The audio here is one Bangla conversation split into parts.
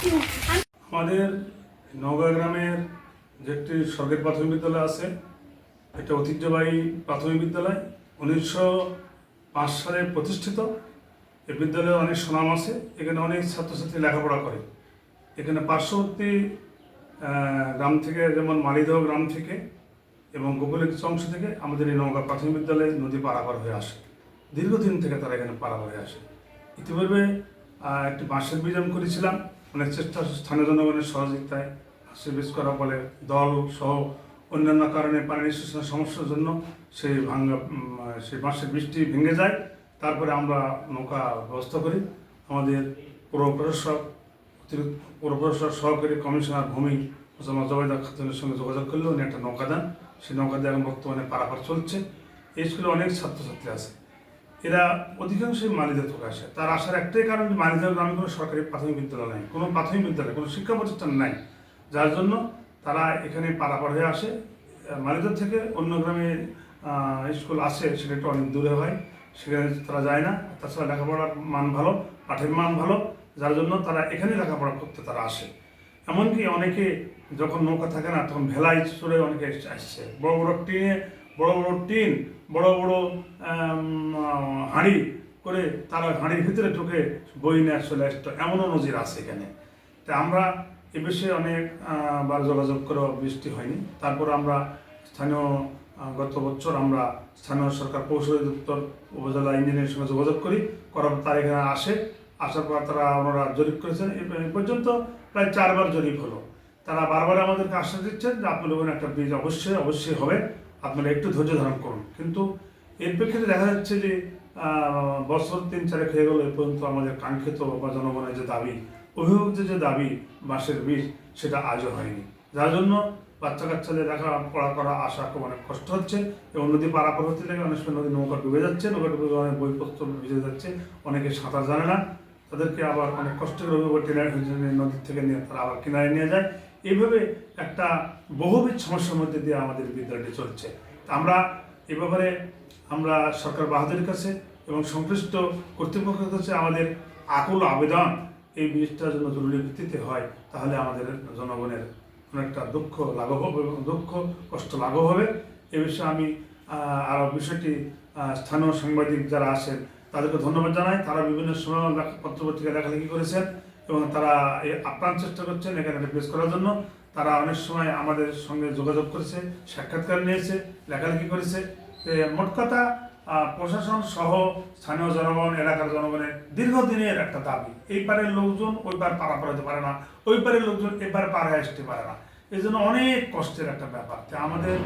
আমাদের নওগাঁ গ্রামের যে একটি সরকারি প্রাথমিক বিদ্যালয় আছে এটা ঐতিহ্যবাহী প্রাথমিক বিদ্যালয়, উনিশশো পাঁচ সালে প্রতিষ্ঠিত। এই বিদ্যালয়ে অনেক সুনাম আছে, এখানে অনেক ছাত্রছাত্রী লেখাপড়া করে। এখানে পার্শ্ববর্তী গ্রাম থেকে যেমন মালিদহ গ্রাম থেকে এবং গোকুলের কিছু অংশ থেকে আমাদের এই নওগাঁ প্রাথমিক বিদ্যালয়ে নদী পারাপার হয়ে আসে। দীর্ঘদিন থেকে তারা এখানে পারাপার হয়ে আসে। ইতিপূর্বে একটি বাঁশের বীজ আমি করেছিলাম অনেক চেষ্টা স্থানীয় জনগণের সহযোগিতায় বীজ করার ফলে দল সহ অন্যান্য কারণে পানি নিষ্কাশনের সমস্যার জন্য সেই ভাঙ্গা সেই বাঁশের বৃষ্টি ভেঙে যায়। তারপরে আমরা নৌকা ব্যবস্থা করি। আমাদের পৌর প্রশাসক, অতিরিক্ত পৌর প্রশাসক সহকারী কমিশনার ভূমি মোসাম্মদ জবাইদা খাতুনের সঙ্গে যোগাযোগ করলে উনি একটা নৌকা দেন। সেই নৌকা দিয়ে বর্তমানে পারাপার চলছে। এই স্কুলে অনেক ছাত্রছাত্রী আছে। এরা অধিকাংশই মালিদা থেকে আসে। তার আসার একটাই কারণ যে মালিদা গ্রামে কোনো সরকারি প্রাথমিক বিদ্যালয় নাই, কোনো প্রাথমিক বিদ্যালয়, কোনো শিক্ষা প্রতিষ্ঠান নাই। যার জন্য তারা এখানে পারাপার হয়ে আসে। মালিদা থেকে অন্য গ্রামে স্কুল আসে সেটা একটু অনেক দূরে হয়। সেখানে তারা যায় না। তাছাড়া লেখাপড়ার মান ভালো, পাঠের মান ভালো, যার জন্য তারা এখানে লেখাপড়া করতে তারা আসে। এমনকি অনেকে যখন নৌকা থাকে না, তখন ভেলাই চড়ে অনেকে আসছে বড় বড় টিনে বড় বড় টিন, বড় বড় হাঁড়ি করে তারা হাঁড়ির ভিতরে ঢুকে বই নিয়ে, চলে আসতো। এমনও নজির আছে এখানে। তা আমরা এ বিষয়ে অনেক বার যোগাযোগ করে বৃষ্টি হয়নি। তারপর আমরা স্থানীয় গত বছর আমরা স্থানীয় সরকার কৌশল দপ্তর উপজেলা ইঞ্জিনিয়ারের সঙ্গে যোগাযোগ করি। করার তারা এখানে আসে। আসার পর তারা ওনারা জরিপ করেছেন। এ পর্যন্ত প্রায় চারবার জরিপ হলো। তারা বারবার আমাদেরকে আশ্বাস দিচ্ছেন যে আপনাদের ওখানে একটা ব্রিজ অবশ্যই অবশ্যই হবে। আপনারা একটু ধৈর্য ধারণ করুন। কিন্তু এর প্রেক্ষিতে দেখা যাচ্ছে যে বছর তিন চারেক হয়ে গেল এ পর্যন্ত আমাদের কাঙ্ক্ষিত বা জনগণের যে দাবি, অভিভাবকদের যে দাবি বাসের বীজ সেটা আজও হয়নি। যার জন্য বাচ্চা কাচ্চাদের দেখা পড়া করা আসা খুব অনেক কষ্ট হচ্ছে এবং নদী পারাপার হতে লেগে অনেক সময় নদী নৌকা ডুবে যাচ্ছে, নৌকা ডুবে অনেক বইপত্র ভিজে যাচ্ছে, অনেকে সাঁতার জানে না। তাদেরকে আবার অনেক কষ্ট করে অভিভাবক টেনে নদীর থেকে নিয়ে তারা আবার কিনারে নিয়ে যায়। এইভাবে একটা বহুবিধ সমস্যার মধ্যে দিয়ে আমাদের বিদ্যালয়টি চলছে। আমরা এ ব্যাপারে আমরা সরকার বাহাদুরের কাছে এবং সংশ্লিষ্ট কর্তৃপক্ষের কাছে আমাদের আকুল আবেদন এই বীজটা যেন জরুরি ভিত্তিতে হয়, তাহলে আমাদের জনগণের অনেকটা দুঃখ লাঘব হবে এবং দুঃখ, কষ্ট লাঘব হবে। এ বিষয়ে আমি আরও বিষয়টি স্থানীয় সাংবাদিক যারা আছেন, তাদেরকে ধন্যবাদ জানাই। তারা বিভিন্ন সময় পত্রপত্রিকা লেখালেখি করেছেন। এবং তারা এই আপ্রাণ চেষ্টা করছেন এখানে রিপ্লেস করার জন্য। তারা অনেক সময় আমাদের সঙ্গে যোগাযোগ করেছে, সাক্ষাৎকার নিয়েছে, লেখালেখি করেছে। মোট কথা প্রশাসন সহ স্থানীয় জনগণ, এলাকার জনগণের দীর্ঘদিনের একটা দাবি। এই পারের লোকজন ওই পার পারাপার হতে পারে না, ওই পারের লোকজন এপারে পার হয়ে আসতে পারে না। এই জন্য অনেক কষ্টের একটা ব্যাপার। আমাদের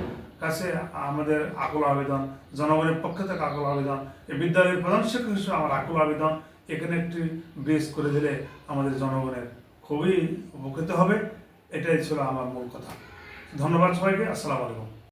কাছে, আমাদের আকুল আবেদন, জনগণের পক্ষ থেকে আকুল আবেদন এই বিদ্যালয়ের প্রধান শিক্ষক হিসেবে আমার আকুল আবেদন। এখানে একটি ব্রিজ করে দিলে আমাদের জনগণের খুবই উপকৃত হবে। এটাই ছিল আমার মূল কথা। ধন্যবাদ সবাইকে। আসসালামু আলাইকুম।